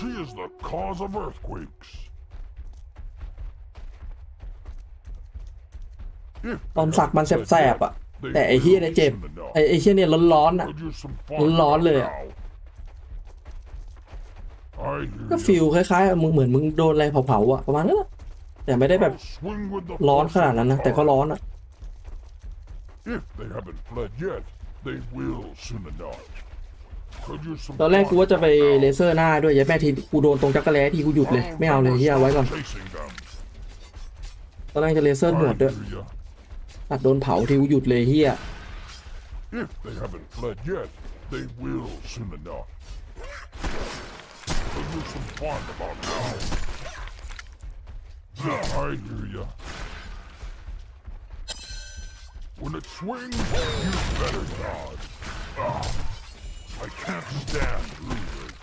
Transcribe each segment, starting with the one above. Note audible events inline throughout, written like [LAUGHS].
She is the cause of earthquakes. If ตอน they สัก haven't มัน fled แสบ yet, ๆอะ they แต่ไอ้เฮีย will เนี่ยเจ็บ soon enough. ไอ้ไอ้เฮียเนี่ยร้อนๆอะ Could use some fun Lón about เลยอะ now. I hear ก็ ya. ฟิลคล้ายๆมึงเหมือนมึงโดนอะไรเผาๆอะประมาณนั้นแหละแต่ไม่ได้แบบ I'll swing with the ร้อน force ขนาด of นั้นนะ the แต่ก็ tide. ร้อนอะ If they haven't fled yet, they will soon enough. Could use some ตอนแรก fun กูว่าจะไป about เล now. เซอร์หน้าด้วยยัดแม่ทีกูโดนตรงจักรแล้ทีกูหยุดเลย I'll ไม่เอาเลย never เฮียเอาไว้ก่อน stop chasing them. ตอนแรกจะเลเซอร์หนวด I ด้วย hear ya. ตัดโดนเผาทีกูหยุดเลยเฮีย If they haven't fled yet, they will soon enough. Could use some fun about now. I hear ya. When it swings, you better dodge. Ah, I can't stand losers.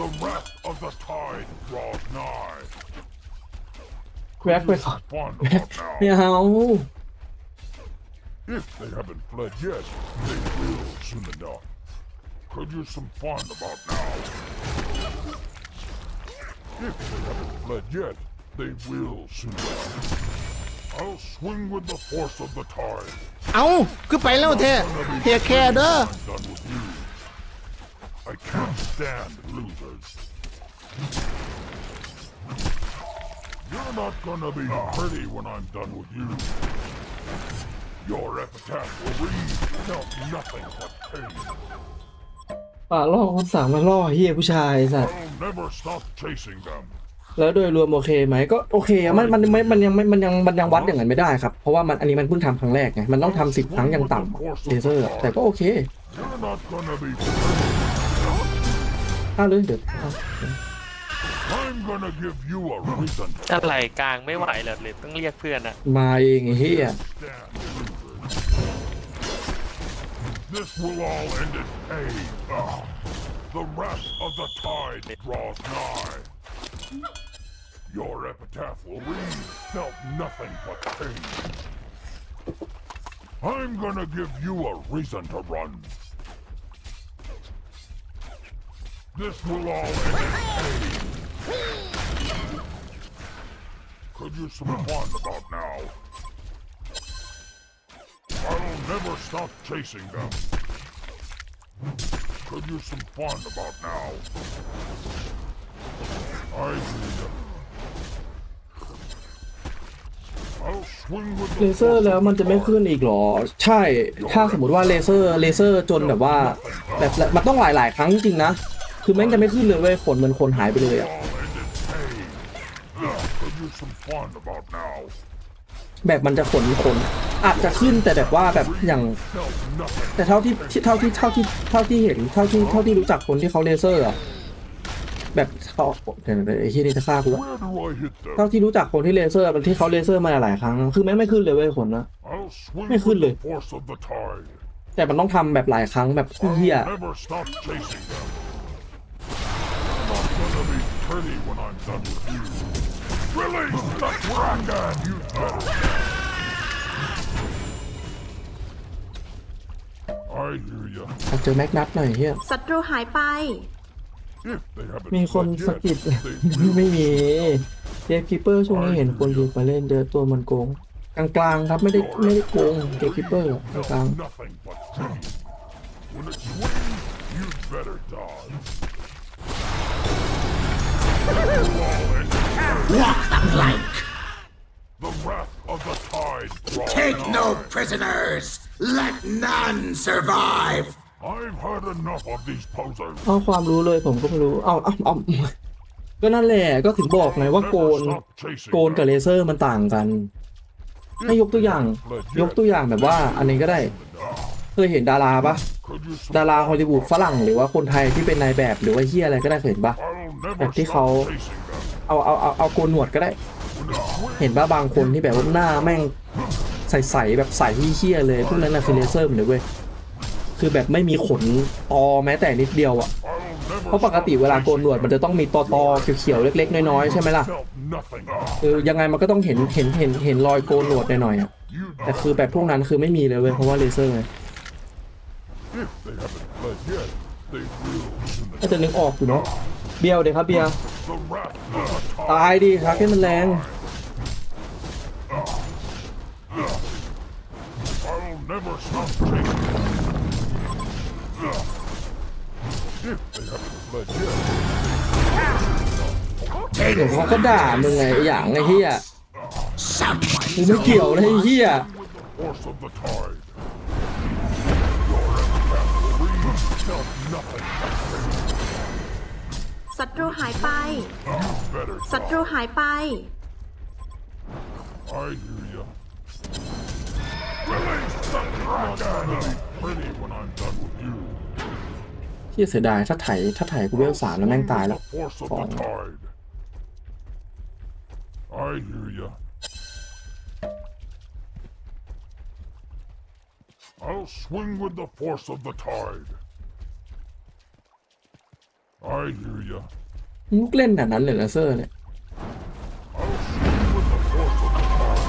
The wrath of the tide draws nigh. แวก Could ไป use ก่อน some fun [LAUGHS] แวก about now. ไม่เอา If they haven't fled yet, they will soon enough. Could use some fun about now. If they haven't fled yet, they will soon enough. I'll swing with the force of the tide. เอาคือไปแล้วเทเทียแค่เด้อ I'm done with you. I can't stand losers. You're not gonna be pretty when I'm done with you. Your epitaph will read no nothing but pain. ป่าล่อคนสั่งมาล่อเฮียผู้ชายไอ้สัตว์ I'll never stop chasing them. แล้วโดยรวมโอเคไหมก็โอเคอะมันมันมันมันยังไม่มันยังมันยังวัดอย่างนั้นไม่ได้ครับ เพราะว่ามันอันนี้มันเพิ่งทำครั้งแรกไงมันต้องทำสิบครั้งอย่างต่ำเลเซอร์อะแต่ก็โอเค You're not gonna be ถ้าเลยเดี๋ยว I'm gonna give you a reason to อะไรกลางไม่ไหวเลยเลยต้องเรียกเพื่อนอะมาเองไอ้เฮีย stand losers. This will all end in pain. Ah, the wrath of the tide draws nigh. Your epitaph will read, felt nothing but pain. I'm gonna give you a reason to run. This will all end in pain. Could use some fun about now. I'll never stop chasing them. Could use some fun about now. I hear ya. เลเซอร์แล้วมันจะไม่ขึ้นอีกหรอ ใช่ ถ้าสมมติว่าเลเซอร์เลเซอร์จนแบบว่าแบบมันต้องหลายหลายครั้งจริงนะ คือแม่งจะไม่ขึ้นเลยเว้ยขนเหมือนคนหายไปเลยอะแบบมันจะขนขนอาจจะขึ้นแต่แบบว่าแบบอย่าง แต่เท่าที่ที่เท่าที่เท่าที่เท่าที่เห็นเท่าที่เท่าที่รู้จักคนที่เขาเลเซอร์อะ แบบเขาเดี๋ยวเดี๋ยวไอ้ที่นี่จะฆ่ากูละ Where do I hit เท่า them? ที่รู้จักคนที่เลเซอร์มันที่เขาเลเซอร์มาหลายๆครั้งคือแม่งไม่ขึ้นเลยเว้ยขนนะ I'll swing Mày with khuyên the lì. force of the tide. แต่มันต้องทำแบบหลายครั้งแบบเฮีย I'll never stop chasing them. You're not gonna be pretty when I'm done with you. Release the dragon, you better. I hear ya. เอาเจอแม็กนัทหน่อยเฮียศัตรูหายไป If they haven't มีคนสกิด ไม่มีเดฟคิปเปอร์ช่วงนี้เห็นคนอยู่มาเล่นเยอะตัวมันโกง กลางๆครับไม่ได้ไม่ได้โกงเดฟคิปเปอร์กลางๆ like Take no prisoners. Let none survive. I've had enough of these posers. ๆเอาความรู้เลยผมก็ไม่รู้ เอาเอาเอาก็นั่นแหละ ก็ถึงบอกไงว่าโกน Never stop chasing โกนกับเล them. เซอร์มันต่างกัน ให้ยกตัวอย่าง ยกตัวอย่างแบบว่า อันนี้ก็ได้ เคยเห็นดาราปะ Could you ดาราฮอลลีวูดฝรั่งหรือว่าคนไทยที่เป็นนายแบบหรือว่าเฮียอะไรก็ได้เคยเห็นปะ I'll never แบบที่ stop เขา chasing them. เอาเอาเอาเอาโกนหนวดก็ได้ When it swings, เห็นว่าบางคนที่แบบว่าหน้าแม่งใสๆแบบใสที่เฮี้ยๆเลยพวกนั้นนะคือเลเซอร์หมดเลยเว้ย คือแบบไม่มีขนตอแม้แต่นิดเดียวอะเพราะปกติเวลาโกนหนวดมันจะต้องมีตอตอเขียวๆเล็ก ๆ น้อยๆใช่ไหมล่ะคือยังไงมันก็ต้องเห็นเห็นเห็นเห็นรอยโกนหนวดหน่อยๆอะแต่คือแบบพวกนั้นคือไม่มีเลยเว้ยเพราะว่าเลเซอร์ไง If they haven't fled yet, They will soon ก็จะนึกออกอยู่เนาะเบียวเดี๋ยวครับเบียร์ตายดีครับให้มันแรง เดี๋ยวเขาก็ด่ามึงไงไอ้อย่างไอ้เหี้ย Someone กูไม่เกี่ยวนะไอ้เหี้ย force of the tide. Your epitaph will read, felt nothing. ศัตรูหายไป Better ศัตรูหายไป I hear ya. Release the dragon! Pretty when I'm done with you. ที่เสียดายถ้าไถถ้าไถกูเวลสามแล้วแม่งตายแล้ว The force of the tide. I hear ya. I'll swing with the force of the tide. I hear ya. มุกเล่นแบบนั้นเลยเหรอเซอร์เนี่ย I'll swing with the force of the tide.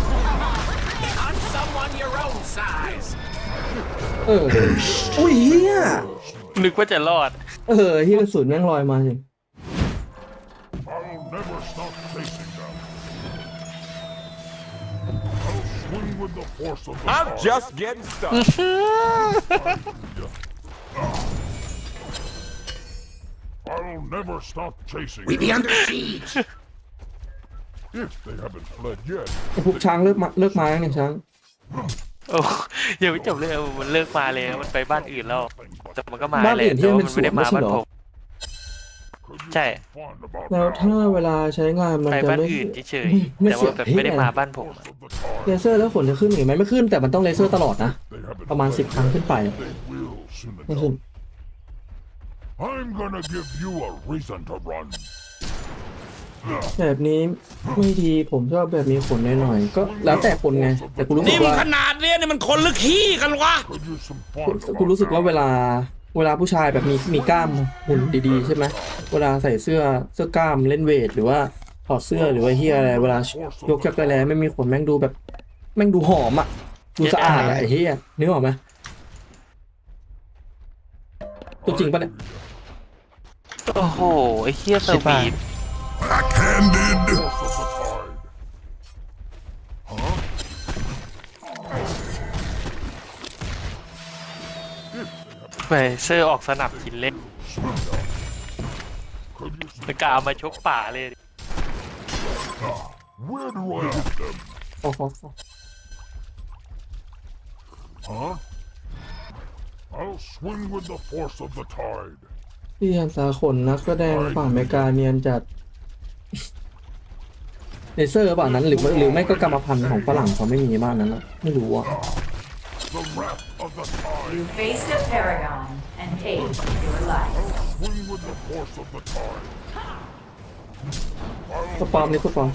เอออุ้ยเฮีย นึกว่าจะรอด เออเฮียกระสุนแม่งลอยมาสิ I'll never stop chasing them. I'll swing with the force of the I'm tide. just getting started. I'll never stop chasing we be them under siege. if they haven't fled yet. ไอ้พวกช้างเลิกมาเลิกมาแล้วเนี่ยช้าง โอ้ยังไม่จบเลยมันเลิกมาเลยมันไปบ้านอื่นแล้ว แต่มันก็มาบ้านแหอื่ละนที่แต่ว่ามัมันนไม่ได้มาสวนไม่ใช่บ้านเหรอ ผม Could you ใช่ be fond about แล้ว now? ถ้าเวลาใช้งานมันไปจะบ้านไม่อื่นเฉยไม่ๆแต่เสียว่าแบบเฮีไม่ยได้มาบ้านผม Force of the tide. เลเซอร์แล้วขนจะขึ้นหรือไม่ไม่ขึ้นแต่มันต้องเลเซอร์ตลอดนะ They haven't ประมาณ fled สิบครั้ง yet. ขึ้นไป They will soon ไม่ขึ้น enough. I'm gonna give you a reason to run. แบบนี้ไม่ดีผมชอบแบบมีขนหน่อยๆก็แล้วแต่คนไงแต่กูรู้สึนิ่กมว่าขนาดเนี้ยนี่มันคนหรือขี้กันวะ Could use some fun กูรู้สึกว่าเวลาเวลาผู้ชายแบบมีมีกล้ามหุ่นดีๆใช่ไหมเวลาใส่เสื้อเสื้อกล้ามเล่นเวทหรือว่าถอดเสื้อหรือว่าเฮียอะไรเวลายกแคปไปแล้วไม่มีขนแม่งดูแบบ แม่งดูหอมอะดูสะอาดอะไอ้เฮียนึกออกไหมตัวจริงปะเนี่ย โอ้โห ไอ้เฮียสวีท Backhanded! Force of the tide. Huh? If they haven't ไปเซอร์ออกสนับหินเล็ก could use some แล้วก็เอามาชกป่าเลย Where do I hit them? ขอขอขอ Huh? I'll swing with the force of the tide. พี่ยันสาขนนักแสดงฝั่งอเมริกาเนียนจัด เลเซอร์ป่ะนั้นหรือหรือไม่ก็กรรมพันธุ์ของฝรั่งเขาไม่มีบ้านนั้นอะไม่รู้อะ The wrath of the tide. You faced a paragon and paid with your life. Swing with the force of the tide. ตัวปลอมนี่ตัวปลอม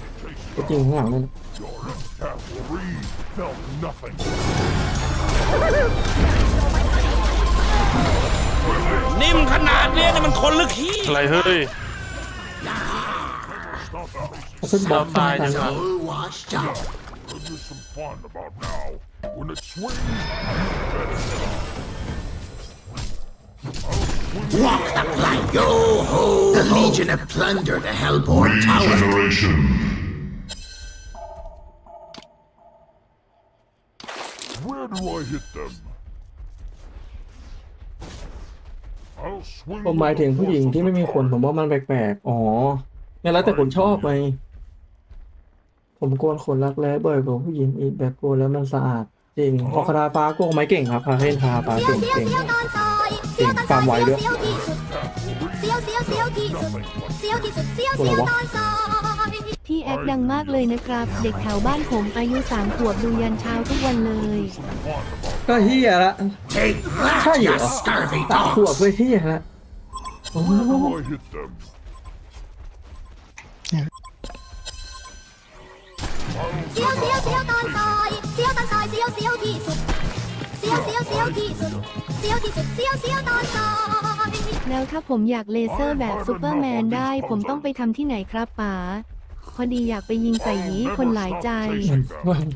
ตัวจริงข้างหลังนั่น Your epitaph will read, felt nothing. นิ่มขนาดเนี้ยนี่มันคนหรือขี้อะไรเฮ้ย Stop chasing. เอาเส้นบล็อกตายกันจัง All washed up. Could use some fun about now. When it swings, Walk the plank. Yo ho! The Legion have plundered the Hellborn Tower. Regeneration. Where do I hit them? I'll swing ผมหมายถึงผู้หญิงที่ไม่มีขนผมว่ามันแปลกๆ อ๋อ เนี่ยแล้วแต่คนชอบไงผมโกนขนรักแร้บ่อยกว่าผู้หญิงอีกแบบโกนแล้วมันสะอาด จริงพอคาราฟ้าโกงไหม่เก่งครับคาเทนคาฟ้าเก่งเก่งเก่งฟาร์มไวด้วยตัวอะไรวะพี่แอคดังมากเลยนะครับ เด็กแถวบ้านผมอายุสามขวบดูยันเช้าทุกวันเลย ก็เฮียละ Take that, Tell you. you scurvy ตาขวบ dogs! เลยเฮียละ โอ้โห Where do I hit them? แล้วถ้าผมอยากเลเซอร์แบบซูเปอร์แมนได้ ผมต้องไปทำที่ไหนครับป๋าพอดีอยากไปยิงใส่หยีคนหลายใจมันมัน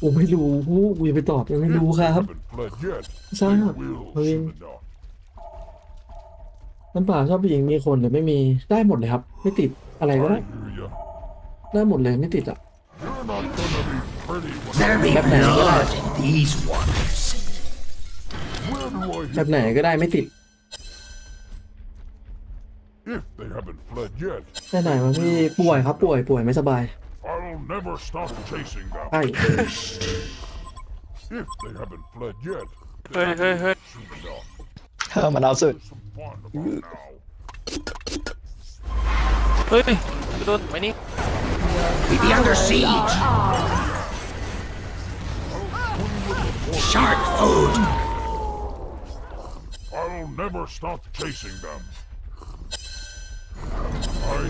ผมไม่รู้กูอย่าไปตอบยังไม่รู้ครับ Haven't fled yet. Sao? They will Ôi. soon enough. น้ำป่าชอบผู้หญิงมีคนหรือไม่มีได้หมดเลยครับ ไม่ติดอะไรก็ได้ได้หมดเลยไม่ติดอะ You're not gonna be pretty when There be Left hand, blood in these waters. Where do I แบ hit บไหนก็ได้ไม่ติด if they haven't fled yet? ได้ไหนมาพี่ป่วยครับป่วยป่วยไม่สบาย I'll never stop chasing them. ใช่ If they haven't fled yet, เฮ้ยเฮ้ยเฮ้ย soon enough. เออมันเอาสุด There's some fun about now. เฮ้ยโดนไหมนี่ We be under siege. Shark food. I'll never stop chasing them. I.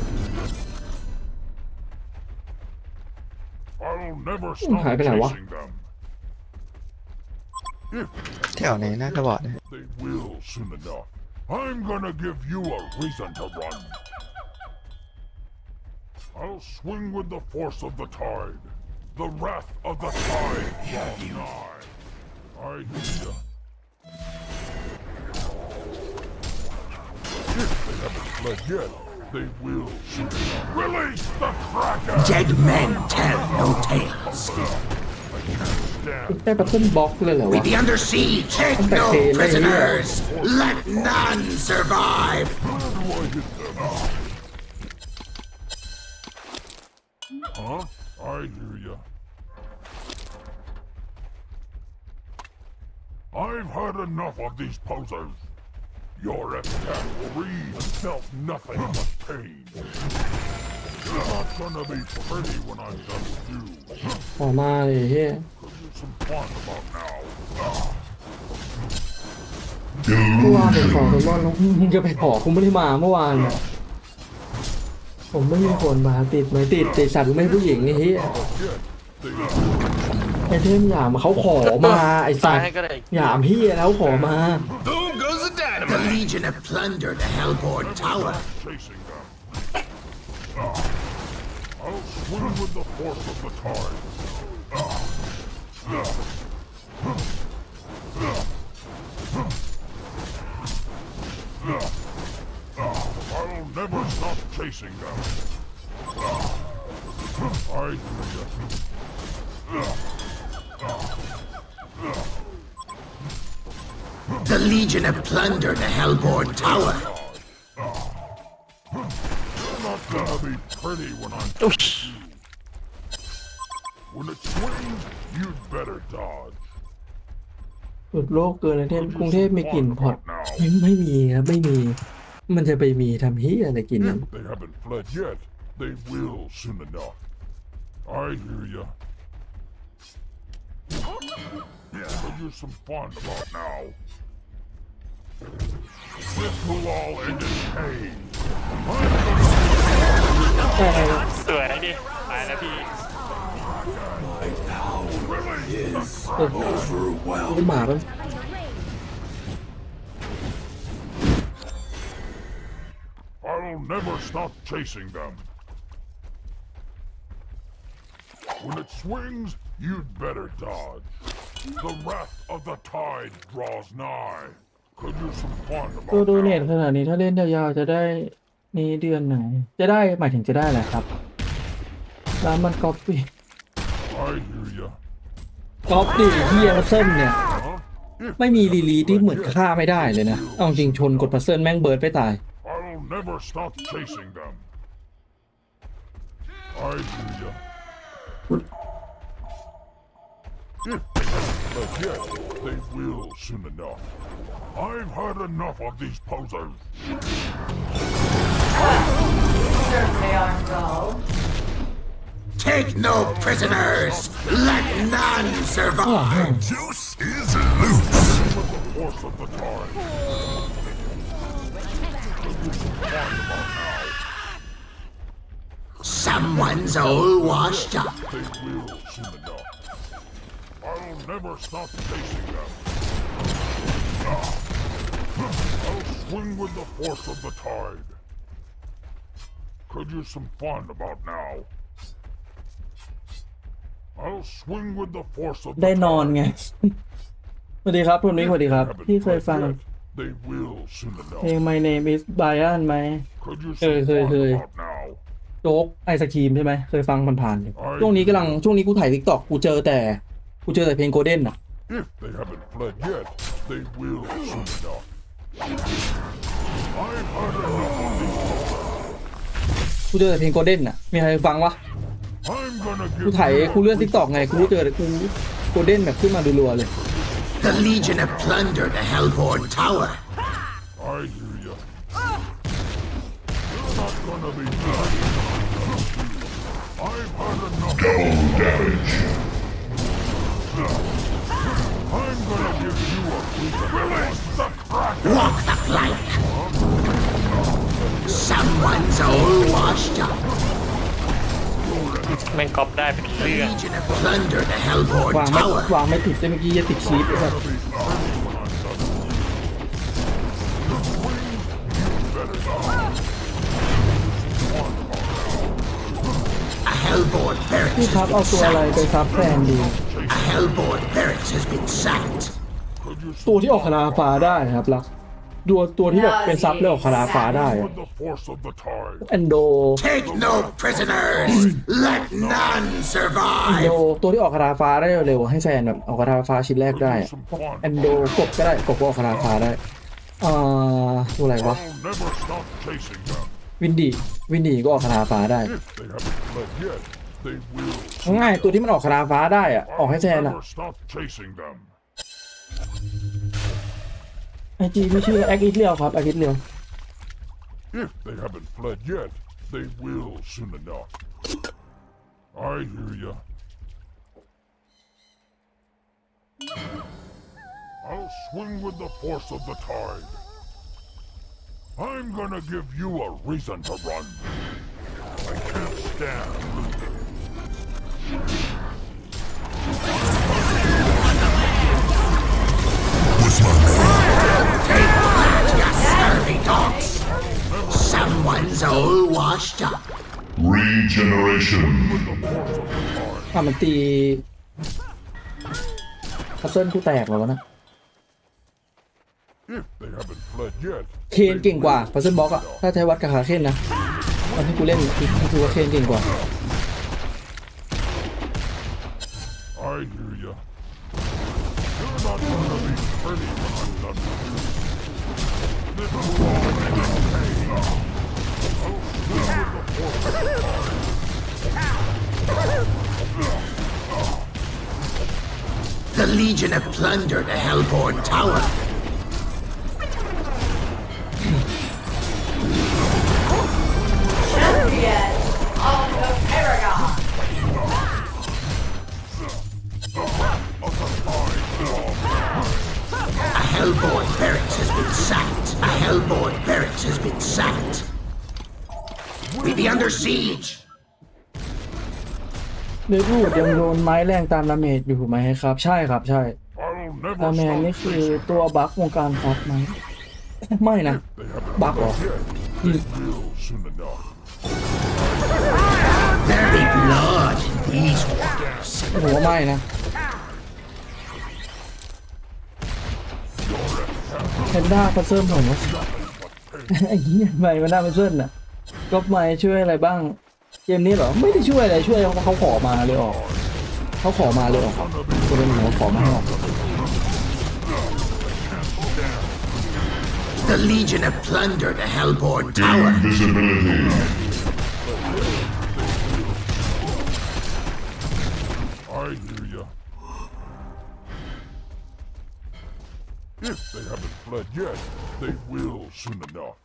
I'll never stop หายไปไหนวะ chasing them. If แถวนี้น่าจะบอดนะ they will soon enough, I'm gonna give you a reason to run. I'll swing with the force of the tide. The wrath of the tide draws nigh. I hear ya. If they haven't fled yet, they will soon enough. Release the Kraken! Dead men tell no tales. Stand ได้ปัตเทิลบล็อกเลยเหรอ We วะ be under siege. Take Okay, no okay, prisoners. Let none survive. Where do I hit them? I hear ya. I've had enough of these posers. Your epitaph will read and felt nothing but pain. You're not gonna be pretty when I'm done with you. ออกมาเลยเฮีย Could use some fun about now. เมื่อวานผมขอคุณบอลแล้วมึงจะไปขอคุณไม่ได้มาเมื่อวานเนี่ย ผมไม่มีคนมาติดไหมติดติดสัตว์ไม่ให้ผู้หญิงไอ้เฮีย Yet, they ไอเทมหยามเขาขอมาไอสัตายตว์ให้ก็ได้หยามพี่แล้วขอมา Boom goes the The dynamite. Legion have plundered the Hellborn Tower. chasing them. I'll swing with the force of the tide. I'll never stop chasing them. I hear The Legion have plundered the Hellborn Tower. You're not gonna be pretty when I'm อุ๊ย when it swings. You'd better dodge. สุดโลกเกินไอเทมกรุงเทพมีกลิ่นพอดไม่ไม่มีครับไม่มี มันจะไปมีทำเฮียอะไรกินนั้น If they haven't fled yet, they will soon enough. I hear ya. But you're some fun about now. This will all end in pain. I'm gonna แต่สวยดิตายแล้วพี่เด็กหมาเป็น I'll never stop chasing them. When it swings, you'd better dodge. The wrath of the tide draws nigh. Could use some fun ตัว about ดูเน็ต now. ขนาดนี้ถ้าเล่นยาวๆจะได้นี้เดือนไหน จะได้หมายถึงจะได้แหละครับแล้วมันก๊อปปี้ I hear ya. ก๊อปดิเฮียพัซเซิลเนี่ย Huh? If ไม่มีรีลีที่เหมือนฆ่าไม่ได้เลยนะ เอาจริงชนกดพัซเซิลแม่งเบิร์ดไปตาย Never stop chasing them. I hear ya. If they haven't yet, they will soon enough. I've had enough of these posers. Certainly aren't dull. Take no prisoners. Let none survive. The Juice is loose. Someone's all washed up. They will soon enough. I'll never stop chasing them. I'll swing with the force of the tide. Could use some fun about now. I'll swing with the force of the ได้นอน tide. ไง สวัสดีครับคุณมิกสวัสดีครับ พี่เคยฟัง [LAUGHS] They will soon เพลง enough. My Name is Brian ไหม Could you Hey, say hey, what hey. about now? โจ๊กไอศครีมใช่ไหมเคยฟังผ่านๆอยู่ช่วงนี้กำลังช่วงนี้กูถ่ายทิกตอกกูเจอแต่กูเจอแต่เพลงโกลเด้นอะ If they haven't fled yet, they will soon enough. I've heard enough of these. กูเจอแต่เพลงโกลเด้นอะมีใครฟังวะ I'm gonna กู give ถ่าย you กูเลื่อนทิกตอกไงกูเจอแต่กูโกลเด้นแบบขึ้นมารัวๆเลย The Legion have plundered the Hellborn Tower. I hear you. You're not gonna be done. I've had enough. Double damage. I'm gonna give you a release the Kraken. Walk the plank. Someone's all washed up. แม่งก๊อปได้เป็น The เรื่อง Legion have plundered the Hellborn วางไม่ Tower. วางไม่ติดแต่เมื่อกี้จะติดชีฟไอ้สัส A Hellborn พี่ barracks ครับ has เอา been ตัวอะไรไป sacked. ซับแฟนดี A Hellborn barracks has been sacked. Could you ตัวที่ออกคาราฟ้าได้ครับลัก ตัวตัวที่แบบเป็นซับแล้วออกคาราฟ้าได้อะ with the force of the tide? แอนโด Take no prisoners. Let none แอนโด survive. ตัวที่ออกคาราฟ้าได้เร็วๆให้แฟนแบบออกคาราฟ้าชิ้นแรกได้อะ Some fun. แอนโดกบก็ได้กบก็ออกคาราฟ้าได้อ่าตัวอะไรวะ I'll never stop chasing them. วินดีวินดีก็ออกคาราฟ้าได้ If they haven't fled yet, they will. ง่ายๆตัวที่มันออกคาราฟ้าได้อะออกให้แฟน I'll อะ never stop chasing them. ไอจีไม่ชื่อแอคอิทเลียวครับแอคอิทเลียว If they haven't fled yet, they will soon enough. I hear ya. I'll swing with the force of the tide. I'm gonna give you a reason to run. I can't stand losing. Scurvy Someone's all washed up. Regeneration. อะมันตีพัซเซิลกูแตกแล้วนะ If they haven't fled yet, เคนเก่งกว่าพัซเซิลบล็อกอะถ้าใช้วัดกับคาเคนนะตอนที่กูเล่นคือคือว่าเคนเก่งกว่า I hear ya. You're not gonna be pretty when I'm done with you. This will all end in pain. I'll swing with the force of the. The Legion have plundered the Hellborn Tower. Champion of the Paragon. A Hellborn barracks has been sacked. A Hellborn barracks has been sacked. We be under siege. เดวูดยังโดนไม้แรงตามดาเมจอยู่ไหมครับ ใช่ครับใช่ I'll ดา never แมน stop นี่คือ chasing. ตัวบั๊กวงการครับไหมไม่นะ They haven't Back fled off. yet. They will soon enough. There be blood in these waters. ผมว่าไม่นะแพนด้าพัซเซิลผมว่าไอ้เหี้ยไม่แพนด้าพัซเซิลน่ะ ก็ไม่ช่วยอะไรบ้าง เกมนี้เหรอ ไม่ได้ช่วยอะไรช่วยเขาเขาขอมาเลยออกเขาขอมาเลยออกครับคนเป็นหมอขอมาให้ออก The Legion have plundered the Hellborn Tower. I hear ya. If they haven't fled yet, they will soon enough.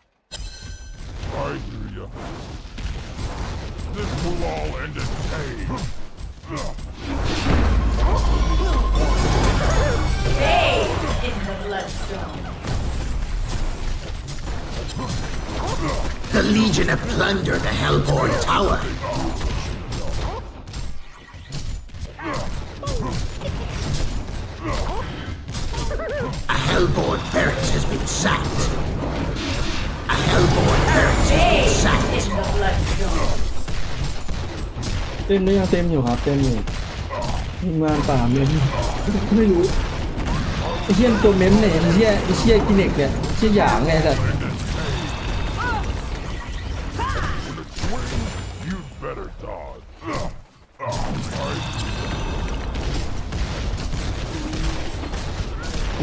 I hear ya. This will all end in pain. In the bloodstone. The Legion have plundered the Hellborn Tower. A Hellborn barracks has been sacked. เต็มไรืยังเต็มอยู่ครับเต็มอยู่มีงานป่าเมนไม่รู้ไอ้เชี่ยตัวเมนเนี่ยไอ้เชี่ยไอ้เชี่ยกินเอกเนี่ยเชี่ยหยางไงสัตว์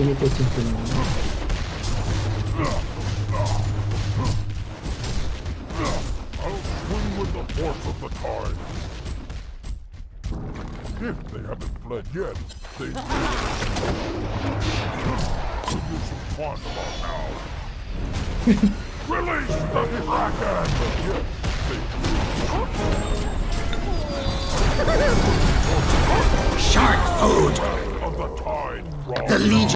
มีตัวจริงๆน cards. If they haven't fled yet, they will. Could use some fun about now. [LAUGHS] Release the Kraken! Shark food! Of the tide, the Legion.